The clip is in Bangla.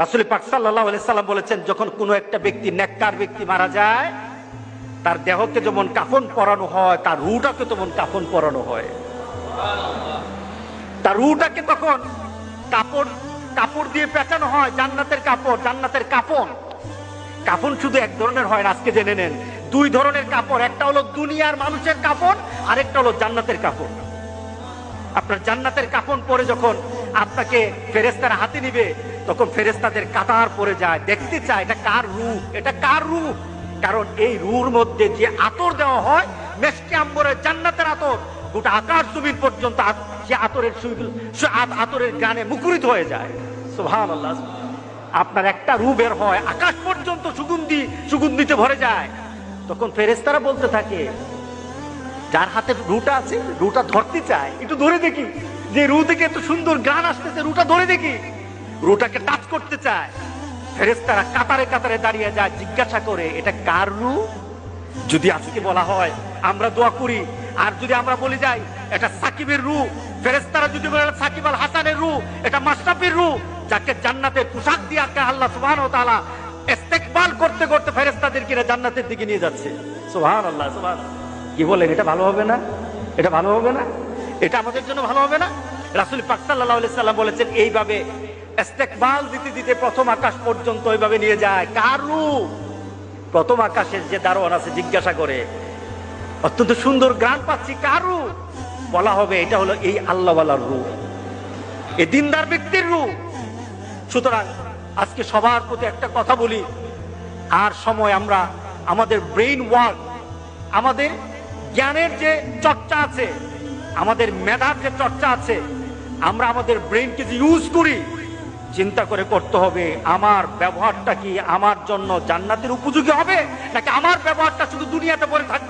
রাসুল পাক সাল্লাম বলেছেন, যখন কোনো একটা ব্যক্তি নেককার ব্যক্তি মারা যায়, তার দেহকে যেমন কাফন পরানো হয়, তার রুটাকে তেমন কাফন পরানো হয়। তার রুটাকে তখন কাপড় কাপড় দিয়ে পেঁচানো হয়, জান্নাতের কাপড়, জান্নাতের কাপন কাফন শুধু এক ধরনের হয় না, আজকে জেনে নেন। দুই ধরনের কাপড়, একটা হলো দুনিয়ার মানুষের কাপড়, আরেকটা হলো জান্নাতের কাপড়। আপনার জান্নাতের কাপড় পরে যখন আপনাকে ফেরেস্তার হাতে নিবে তখন ফেরেস্তাদের কাতার পরে যায়। দেখতে চায়, এটা কার রূপ এটা কার রূপ কারণ এই রুর মধ্যে যে আতর দেওয়া হয় মেসকে আম্বরের জান্নাতের আতর। গোটা আকাশ জমিন পর্যন্ত সে আতরের আতরের গানে মুখরিত হয়ে যায়। আল্লাহ আপনার একটা রু বের হয়, আকাশ পর্যন্ত সুগন্ধি, সুগন্ধিতে ভরে যায়। তখন ফেরেস্তারা বলতে থাকে, যার হাতে রুটা আছে রুটা ধরতে চায়, একটু ধরে দেখি। যে রু থেকে এত সুন্দর গান আসতেছে রুটা ধরে দেখি। রুটাকে টাচ করতে চায়। ফেরেস্তারা কাতারে কাতারে দাঁড়িয়ে যায়, জিজ্ঞাসা করে, এটা কার রু? যদি আজকে বলা হয়, আমরা দোয়া করি। আর যদি আমরা বলে যাই, এটা সাকিবের রু। ফেরেস্তারা যদি বলে, সাকিব আল হাসানের রু, এটা মাশরাফির রু। যাকে জান্নাতে পোশাক দিয়ে আজকে আল্লাহ সুবহান ও তাআলা ইস্তেকবাল করতে করতে ফেরেস্তাদের কিনা জান্নাতের দিকে নিয়ে যাচ্ছে। সুবহান আল্লাহ সুবহান কি বলেন, এটা ভালো হবে না? এটা ভালো হবে না? এটা আমাদের জন্য ভালো হবে না? রাসুল পাক আলাইহি সাল্লাম বলেছেন, এইভাবে ইস্তেকবাল দিতে দিতে প্রথম আকাশ পর্যন্ত ওইভাবে নিয়ে যায়। কার? প্রথম আকাশের যে দারোয়ান আছে, জিজ্ঞাসা করে, অত্যন্ত সুন্দর গান পাচ্ছি, কারু? বলা হবে, এটা হলো এই আল্লাহওয়ালার রূপ। এই দিনদার ব্যক্তির রূপ। সুতরাং আজকে সবার প্রতি একটা কথা বলি, আর সময় আমরা আমাদের ব্রেইন ওয়ার্ক আমাদের জ্ঞানের যে চর্চা আছে আমাদের মেধার যে চর্চা আছে, আমরা আমাদের ব্রেনকে যে ইউজ করি, চিন্তা করে করতে হবে, আমার ব্যবহারটা কি আমার জন্য জান্নাতের উপযোগী হবে, নাকি আমার ব্যবহারটা শুধু দুনিয়াতে পড়ে থাকবে?